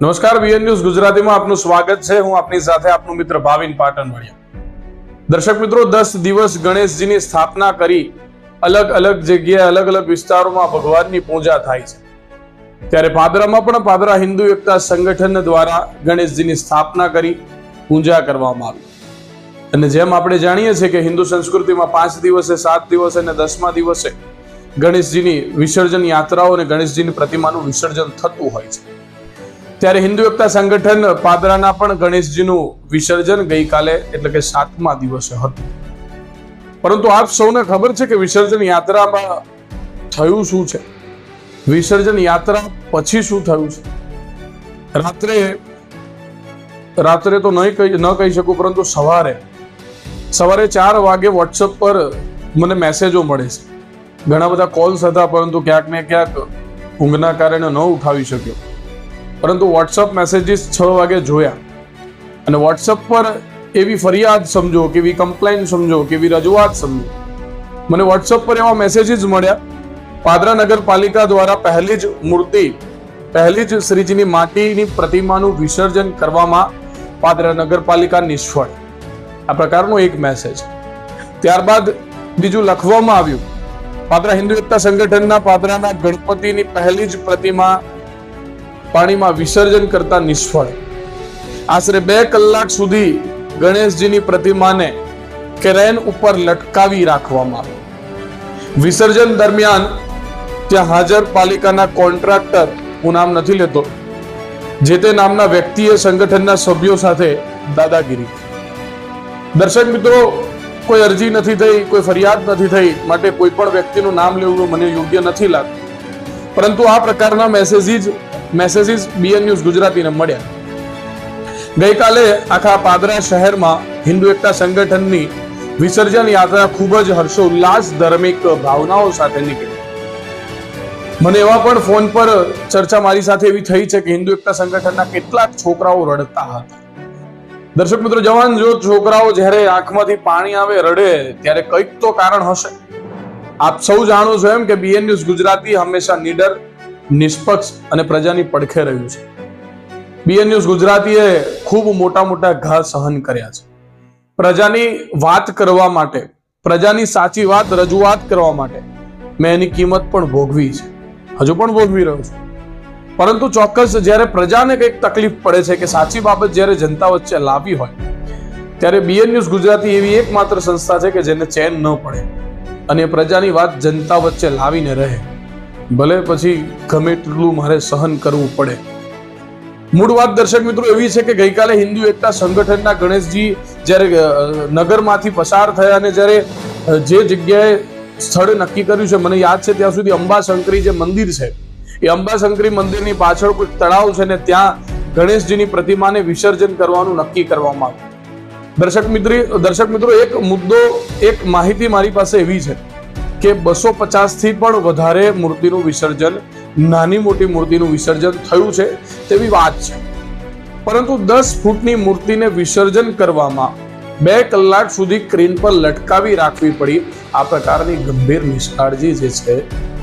નમસ્કાર VN news ગુજરાતીમાં આપનું સ્વાગત છે. હું આપની સાથે આપનો મિત્ર ભાવિન પાટણ પાટણવાડિયા. દર્શક મિત્રો, દસ દિવસ ગણેશજીની સ્થાપના કરી અલગ અલગ જગ્યાએ, અલગ અલગ વિસ્તારોમાં ભગવાનની પૂજા થાય છે. ત્યારે પાદરામાં પણ પાદરા હિન્દુ એકતા સંગઠન દ્વારા ગણેશજીની સ્થાપના કરી પૂજા કરવામાં આવી. અને જેમ આપણે જાણીએ છીએ કે હિન્દુ સંસ્કૃતિમાં પાંચ દિવસે, સાત દિવસે અને દસમા દિવસે ગણેશજીની વિસર્જન યાત્રાઓ અને ગણેશજીની પ્રતિમાનું વિસર્જન થતું હોય છે. ત્યારે હિન્દુ એકતા સંગઠન પાદરાના પણ ગણેશજીનું વિસર્જન ગઈકાલે એટલે કે સાતમા દિવસે હતું. પરંતુ આપ સૌને ખબર છે કે વિસર્જન યાત્રામાં થયું શું છે? વિસર્જન યાત્રા પછી શું થયું છે? રાત્રે રાત્રે તો નહીં કહી, ન કહી શકું, પરંતુ સવારે સવારે ચાર વાગે વોટ્સઅપ પર મને મેસેજો મળે છે. ઘણા બધા કોલ્સ હતા, પરંતુ ક્યાંક ને ક્યાંક ઊંઘના કારણે ન ઉઠાવી શક્યો. પરંતુ વોટ્સઅપ મેસેજીસ છ વાગે જોયા. અને વોટ્સઅપ પર એવી ફરિયાદ સમજો કે એવી કમ્પ્લેન સમજો કે એવી રજૂઆત સમજો. મને વોટ્સઅપ પર એવા મેસેજીસ મળ્યા. પાદરા નગરપાલિકા દ્વારા પહેલી જ મૂર્તિ, પહેલી જ શ્રીજીની માટીની પ્રતિમાનું વિસર્જન કરવામાં પાદરા નગરપાલિકા નિષ્ફળ. આ પ્રકારનો એક મેસેજ ત્યારબાદ બીજું લખવામાં આવ્યું. પાદરા હિન્દુ એકતા સંગઠનના પાદરાના ગણપતિની પહેલી જ પ્રતિમા પાણીમાં વિસર્જન કરતા નિષ્ફળ. આશરે બે કલાક સુધી ગણેશજીની પ્રતિમાને ક્રેન ઉપર લટકાવી રાખવામાં આવી. વિસર્જન દરમિયાન ત્યાં હાજર પાલિકાના કોન્ટ્રાક્ટર, હું નામ નથી લેતો, જે તે નામના વ્યક્તિએ સંગઠનના સભ્યો સાથે દાદાગીરી દર્શક મિત્રો, કોઈ અરજી નથી થઈ, કોઈ ફરિયાદ નથી થઈ, માટે કોઈ પણ વ્યક્તિનું નામ લેવું મને યોગ્ય નથી લાગતું. પરંતુ આ પ્રકારના મેસેજીસ મેસેજીસ બીએન ન્યૂઝ ગુજરાતીને મળ્યા. ગઈકાલે આખા પાદરા શહેરમાં હિન્દુ એકતા સંગઠનની વિસર્જન યાત્રા ખૂબ જ હર્ષોલ્લાસ ધાર્મિક ભાવનાઓ સાથે નીકળી. મને એવા પણ ફોન પર ચર્ચા મારી સાથે એવી થઈ છે કે હિન્દુ એકતા સંગઠનના કેટલાક છોકરાઓ રડતા હતા. દર્શક મિત્રો, જવાન જો છોકરાઓ જ્યારે આંખમાંથી પાણી આવે, રડે, ત્યારે કંઈક તો કારણ હશે. આપ સૌ જાણો છો એમ કે બીએન ન્યૂઝ ગુજરાતી હંમેશા નીડર નિષ્પક્ષ અને પ્રજાની પડખે રહ્યું છે. બીએન ન્યૂઝ ગુજરાતીએ ખૂબ મોટા મોટા ઘા સહન કર્યા છે. પ્રજાની વાત કરવા માટે, પ્રજાની સાચી વાત, રજૂઆત કરવા માટે મેં એની કિંમત પણ ભોગવી છે. હજુ પણ ભોગવી રહ્યો છું. પરંતુ ચોક્કસ જ્યારે પ્રજાને કંઈક તકલીફ પડે છે કે સાચી બાબત જ્યારે જનતા વચ્ચે લાવી હોય, ત્યારે બીએન ન્યૂઝ ગુજરાતી એવી એકમાત્ર સંસ્થા છે કે જેને ચેન ન પડે અને પ્રજાની વાત જનતા વચ્ચે લાવીને રહે. ભલે પછી ગમે તેટલું મારે સહન કરવું પડે. મૂળ વાત દર્શક મિત્રો એવી છે કે ગઈકાલે હિન્દુ એકતા સંગઠનના ગણેશજી જ્યારે નગરમાંથી પસાર થયા અને જ્યારે જે જગ્યાએ સ્થળ નક્કી કર્યું છે, મને યાદ છે ત્યાં સુધી અંબાશંકરી જે મંદિર છે, એ અંબાશંકરી મંદિરની પાછળ કોઈ તળાવ છે ને ત્યાં ગણેશજીની પ્રતિમાને વિસર્જન કરવાનું નક્કી કરવામાં આવ્યું. દર્શક મિત્રી, દર્શક મિત્રો, એક મુદ્દો, એક માહિતી મારી પાસે એવી છે. કે બસો પચાસથી પણ વધારે મૂર્તિનું વિસર્જન, નાની મોટી મૂર્તિનું વિસર્જન થયું છે તેવી વાત છે. પરંતુ દસ ફૂટની મૂર્તિને વિસર્જન કરવામાં બે કલાક સુધી ક્રેન પર લટકાવી રાખવી પડી. આ પ્રકારની ગંભીર નિષ્કાળજી જે છે,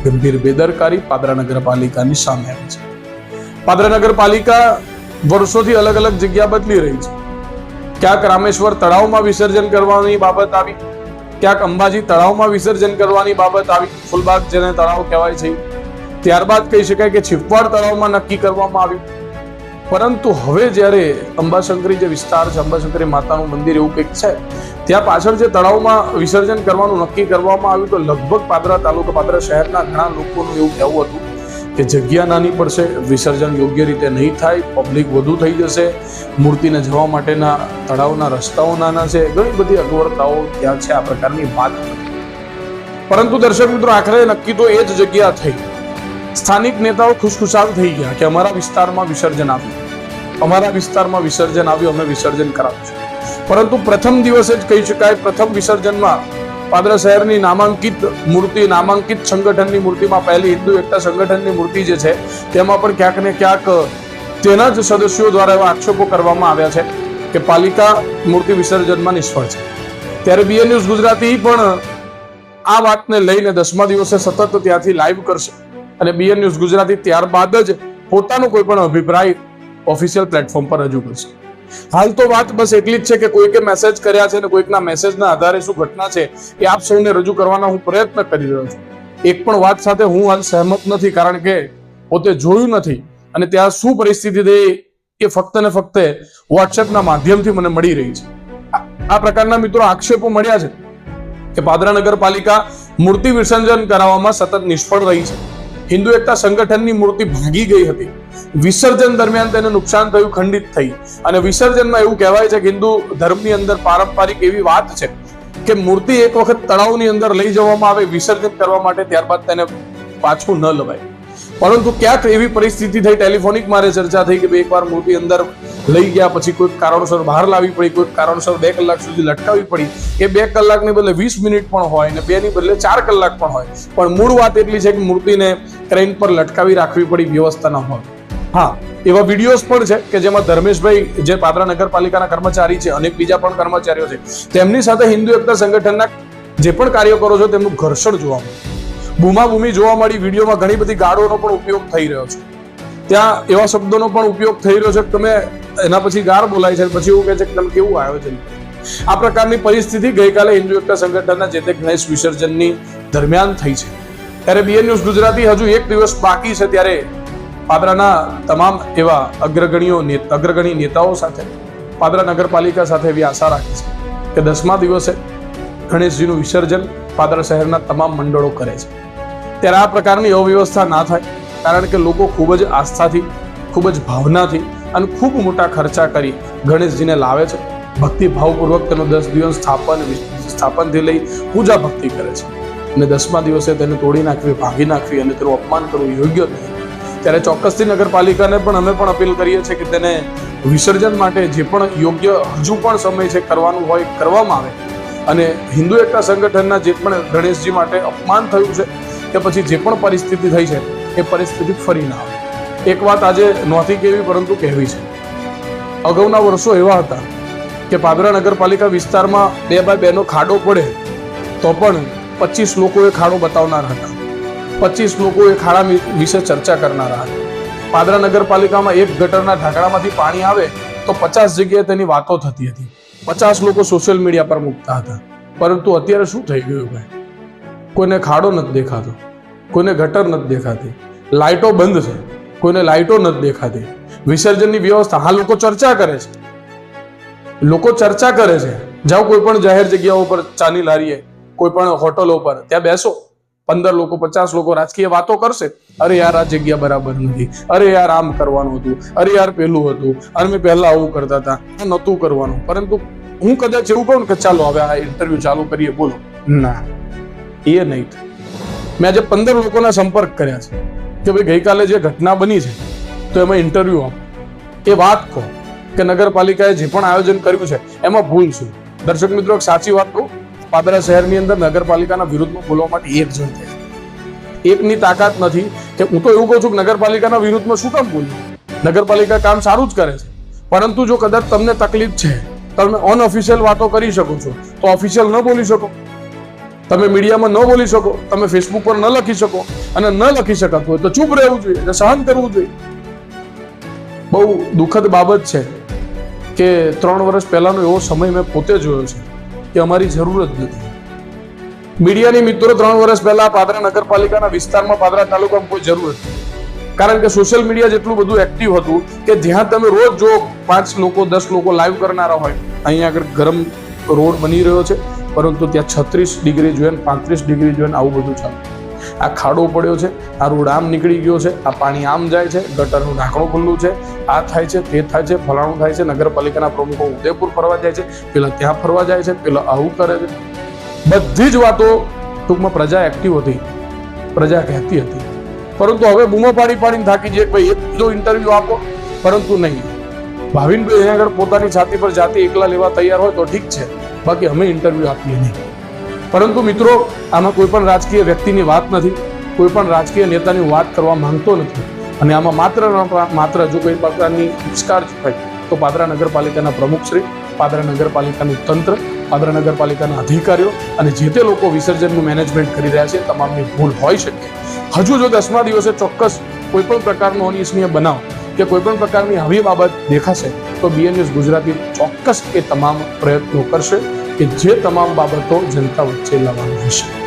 ગંભીર બેદરકારી પાદરા નગરપાલિકાની સામે આવી છે. પાદરા નગરપાલિકા વર્ષોથી અલગ અલગ જગ્યા બદલી રહી છે. ક્યાંક રામેશ્વર તળાવમાં વિસર્જન કરવાની બાબત આવી ક્યાંક અંબાજી તળાવમાં વિસર્જન કરવાની બાબત આવી. ફૂલબાગ જેને તળાવ કહેવાય છે. ત્યારબાદ કહી શકાય કે છીપવાડ તળાવમાં નક્કી કરવામાં આવ્યું. પરંતુ હવે જ્યારે અંબાશંકરી જે વિસ્તાર છે, અંબાશંકરી માતાનું મંદિર એવું કંઈક છે, ત્યાં પાછળ જે તળાવમાં વિસર્જન કરવાનું નક્કી કરવામાં આવ્યું, તો લગભગ પાદરા તાલુકા, પાદરા શહેરના ઘણા લોકોનું એવું કહેવું હતું કે જગ્યા નાની પડશે, વિસર્જન યોગ્ય રીતે નહીં થાય પબ્લિક વધુ થઈ જશે, મૂર્તિને જવા માટેના તળાવના રસ્તાઓ નાના છે, ઘણી બધી અગવડતાઓ ત્યાં છે આ પ્રકારની વાત. પરંતુ દર્શક મિત્રો, આખરે નક્કી તો એ જ જગ્યા થઈ. સ્થાનિક નેતાઓ ખુશખુશાલ થઈ ગયા કે અમારા વિસ્તારમાં વિસર્જન આવ્યું. અમારા વિસ્તારમાં વિસર્જન આવ્યું, અમે વિસર્જન કરાવીશું પરંતુ પ્રથમ દિવસે જ કહી શકાય, પ્રથમ વિસર્જનમાં પાદરા શહેરની નામાંકિત મૂર્તિ, નામાંકિત સંગઠનની મૂર્તિમાં પહેલી હિન્દુ એકતા સંગઠનની મૂર્તિ જે છે, તેમાં પણ ક્યાંક ને ક્યાંક તેના જ સદસ્યો દ્વારા એવા આક્ષેપો કરવામાં આવ્યા છે કે પાલિકા મૂર્તિ વિસર્જનમાં નિષ્ફળ છે. ત્યારે બીએ ન્યૂઝ ગુજરાતી પણ આ વાતને લઈને દસમા દિવસે સતત ત્યાંથી લાઈવ કરશે અને બીએન ન્યૂઝ ગુજરાતી ત્યારબાદ જ પોતાનો કોઈ પણ અભિપ્રાય ઓફિશિયલ પ્લેટફોર્મ પર રજૂ કરશે. હાલ તો વાત બસ એટલી જ છે કે કોઈકે મેસેજ કર્યા છે અને કોઈકના મેસેજના આધારે શું ઘટના છે એ આપ સૌને રજૂ કરવાના હું પ્રયત્ન કરી રહ્યો છું. એક પણ વાત સાથે હું હાલ સહેમત નથી કારણ કે પોતે જોયું નથી અને ત્યાં શું પરિસ્થિતિ થઈ એ ફક્ત ને ફક્ત વોટ્સએપના માધ્યમથી મને મળી રહી છે. આ- પ્રકારના મિત્રો આક્ષેપો મળ્યા છે કે પાદરા નગરપાલિકા મૂર્તિ વિસર્જન કરાવવામાં સતત નિષ્ફળ રહી છે. હિન્દુ એકતા સંગઠનની મૂર્તિ ભાગી ગઈ હતી. વિસર્જન દરમિયાન તેને નુકસાન થયું, ખંડિત થઈ. અને વિસર્જનમાં એવું કહેવાય છે કે હિન્દુ ધર્મની અંદર પારંપરિક એવી વાત છે કે મૂર્તિ એક વખત તળાવની અંદર લઈ જવામાં આવે, વિસર્જન કરવા માટે ત્યારબાદ તેને પાછું ન લવાય. પરંતુ ક્યાંક એવી પરિસ્થિતિ થઈ ટેલિફોનિક મારે ચર્ચા થઈ કે બે એકવાર મૂર્તિ અંદર લઈ ગયા, પછી કોઈક કારણોસર બહાર લાવવી પડી, કોઈક કારણોસર બે કલાક સુધી લટકાવી પડી. એ બે કલાકને બદલે વીસ મિનિટ પણ હોય ને બે ની બદલે ચાર કલાક પણ હોય. પણ મૂળ વાત એટલી છે કે મૂર્તિને ક્રેન પર લટકાવી રાખવી પડી, વ્યવસ્થા ન હોય. હા, એવા વિડીયોઝ પણ છે કે જેમાં ધર્મેશભાઈ જે પાદરા નગરપાલિકાના કર્મચારી છે, અનેક બીજા પણ કર્મચારીઓ છે, તેમની સાથે હિન્દુ એકતા સંગઠનના જે પણ કાર્યકરો છે, તેમનું ઘર્ષણ જોવા મળ્યું બૂમાબૂમી જોવા મળી, વિડીયોમાં ઘણી બધી ગાળોનો પણ ઉપયોગ થઈ રહ્યો છે. ત્યાં એવા શબ્દોનો પણ ઉપયોગ થઈ રહ્યો છે તમે એના પછી ગાર બોલાય છે, પછી એવું કહે છે કે તમે કેવું આયોજન કર્યું? આ પ્રકારની પરિસ્થિતિ ગઈકાલે હિન્દુ એકતા સંગઠનના જે તે ગણેશ વિસર્જનની દરમિયાન થઈ છે. ત્યારે બીએન ન્યૂઝ ગુજરાતી હજુ એક દિવસ બાકી છે, ત્યારે પાદરાના તમામ એવા અગ્રગણીઓ અગ્રગણી નેતાઓ સાથે, પાદરા નગરપાલિકા સાથે એવી આશા રાખે છે કે દસમા દિવસે ગણેશજીનું વિસર્જન પાદરા શહેરના તમામ મંડળો કરે છે. ત્યારે આ પ્રકારની અવ્યવસ્થા ના થાય, કારણ કે લોકો ખૂબ જ આસ્થાથી, ખૂબ જ ભાવનાથી અને ખૂબ મોટા ખર્ચા કરી ગણેશજીને લાવે છે. ભક્તિ ભાવપૂર્વક તેનો દસ દિવસ સ્થાપન, સ્થાપનથી લઈ પૂજા ભક્તિ કરે છે. અને દસમા દિવસે તેને તોડી નાખવી, ભાગી નાખવી અને તેનું અપમાન કરવું યોગ્ય નથી ત્યારે ચોક્કસથી નગરપાલિકાને પણ અમે પણ અપીલ કરીએ છીએ કે તેને વિસર્જન માટે જે પણ યોગ્ય હજુ પણ સમય છે કરવાનું હોય, કરવામાં આવે. અને હિન્દુ એકતા સંગઠનના જે પણ ગણેશજી માટે અપમાન થયું છે કે પછી જે પણ પરિસ્થિતિ થઈ છે, એ પરિસ્થિતિ ફરી ના આવે. એક વાત આજે નહોતી કહેવી પરંતુ કહેવી છે. અગાઉના વર્ષો એવા હતા કે પાદરા નગરપાલિકા વિસ્તારમાં બે બાય બેનો ખાડો પડે, તો પણ પચીસ લોકોએ ખાડો બતાવનાર હતા. પચીસ લોકો એ ખાડા વિશે ચર્ચા કરનારા હતા. પાદરા નગરપાલિકામાં એક ગટરના ઢાંકણામાંથી પાણી આવે તો પચાસ જગ્યાએ તેની વાતો થતી હતી. પચાસ લોકો સોશિયલ મીડિયા પર મૂકતા હતા. પરંતુ અત્યારે શું થઈ ગયું ભાઈ? કોઈને ખાડો નથી દેખાતો. કોઈને ગટર નથી દેખાતી. લાઇટો બંધ છે. કોઈને લાઇટો નથી દેખાતી. વિસર્જનની વ્યવસ્થા. હા, લોકો ચર્ચા કરે છે. લોકો ચર્ચા કરે છે. જાઓ કોઈ પણ જાહેર જગ્યાઓ પર ચાની લારીએ, કોઈ પણ હોટલો પર ત્યાં બેસો. પંદર લોકો પચાસ લોકો રાજકીય વાતો કરશે અરે યાર આ જગ્યા બરાબર નથી અરે યાર આમ કરવાનું હતું અરે યાર પેલું હતું અને મેં પહેલા આવું કરતા હતા નહોતું કરવાનું પરંતુ હું કદાચ એવું કહું કે ચાલો હવે આ ઇન્ટરવ્યુ ચાલુ કરીએ બોલો. ના. એ નહીં મેં આજે પંદર લોકોના સંપર્ક કર્યા છે કે ભાઈ ગઈકાલે જે ઘટના બની છે તો એમાં ઇન્ટરવ્યુ આપો. એ વાત કહો કે નગરપાલિકાએ જે પણ આયોજન કર્યું છે એમાં ભૂલ શું દર્શક મિત્રો એક સાચી વાત કહું પાદરા શહેરની અંદર નગરપાલિકાના વિરુદ્ધમાં બોલવા માટે એક જણ થયા એકની તાકાત નથી. કે હું તો એવું કહું છું કે નગરપાલિકાના વિરુદ્ધમાં શું કામ બોલ્યું નગરપાલિકા કામ સારું જ કરે છે. પરંતુ જો કદાચ તમને તકલીફ છે, તમે અનઓફિશિયલ વાતો કરી શકો છો, તો ઓફિશિયલ ન બોલી શકો. તમે મીડિયામાં ન બોલી શકો, તમે ફેસબુક પર ન લખી શકો અને ન લખી શકાતું હોય તો ચૂપ રહેવું જોઈએ અને સહન કરવું જોઈએ. બહુ દુઃખદ બાબત છે કે ત્રણ વર્ષ પહેલાનો એવો સમય મેં પોતે જોયો છે. કે અમારી જરૂર જ નથી. મીડિયાની મિત્રો ત્રણ વર્ષ પહેલા પાદરા નગરપાલિકાના વિસ્તારમાં પાદરા તાલુકામાં કોઈ જરૂર હતી. કારણ કે સોશિયલ મીડિયા જેટલું બધું એક્ટિવ હતું કે જ્યાં તમે રોજ જો પાંચ લોકો, દસ લોકો લાઈવ કરનારા હોય, અહીંયા આગળ ગરમ રોડ બની રહ્યો છે, પરંતુ ત્યાં છત્રીસ ડિગ્રી જોઈએ પાંત્રીસ ડિગ્રી જોઈએ આવું બધું ચાલે. આ ખાડો પડ્યો છે, આ રોડ આમ નીકળી ગયો છે, આ પાણી આમ જાય છે, ગટરનું ઢાંકણું ખુલ્લું છે, આ થાય છે, તે થાય છે, ફલાણું થાય છે, નગરપાલિકાના પ્રમુખો ઉદયપુર ફરવા જાય છે, પેલા ત્યાં ફરવા જાય છે, પેલા આવું કરે છે. બધી જ વાતો ટૂંકમાં પ્રજા એક્ટિવ હતી, પ્રજા કહેતી હતી. પરંતુ હવે બૂમો પાડી પાડીને થાકી જઈએ ભાઈ એક જો ઇન્ટરવ્યુ આપો. પરંતુ નહીં. ભાવિનભાઈ અહીંયા આગળ પોતાની છાતી પર જાતે એકલા લેવા તૈયાર હોય તો ઠીક છે. બાકી અમે ઇન્ટરવ્યુ આપીએ નહીં. પરંતુ મિત્રો, આમાં કોઈ પણ રાજકીય વ્યક્તિની વાત નથી, કોઈ પણ રાજકીય નેતાની વાત કરવા માંગતો નથી. અને આમાં માત્ર માત્ર જો કોઈ પ્રકારની નિષ્કાળજ હોય તો પાદરા નગરપાલિકાના પ્રમુખશ્રી, પાદરા નગરપાલિકાનું તંત્ર, પાદરા નગરપાલિકાના અધિકારીઓ અને જે તે લોકો વિસર્જનનું મેનેજમેન્ટ કરી રહ્યા છે, તમામની ભૂલ હોઈ શકે. હજુ જો દસમા દિવસે ચોક્કસ કોઈ પણ પ્રકારનો અનિચ્છનીય બનાવ કે કોઈ પણ પ્રકારની આવી બાબત દેખાશે, તો બીએન ન્યૂઝ ગુજરાતી ચોક્કસ એ તમામ પ્રયત્નો કરશે. કે જે તમામ બાબતો જનતા વચ્ચે લાવવાની હશે.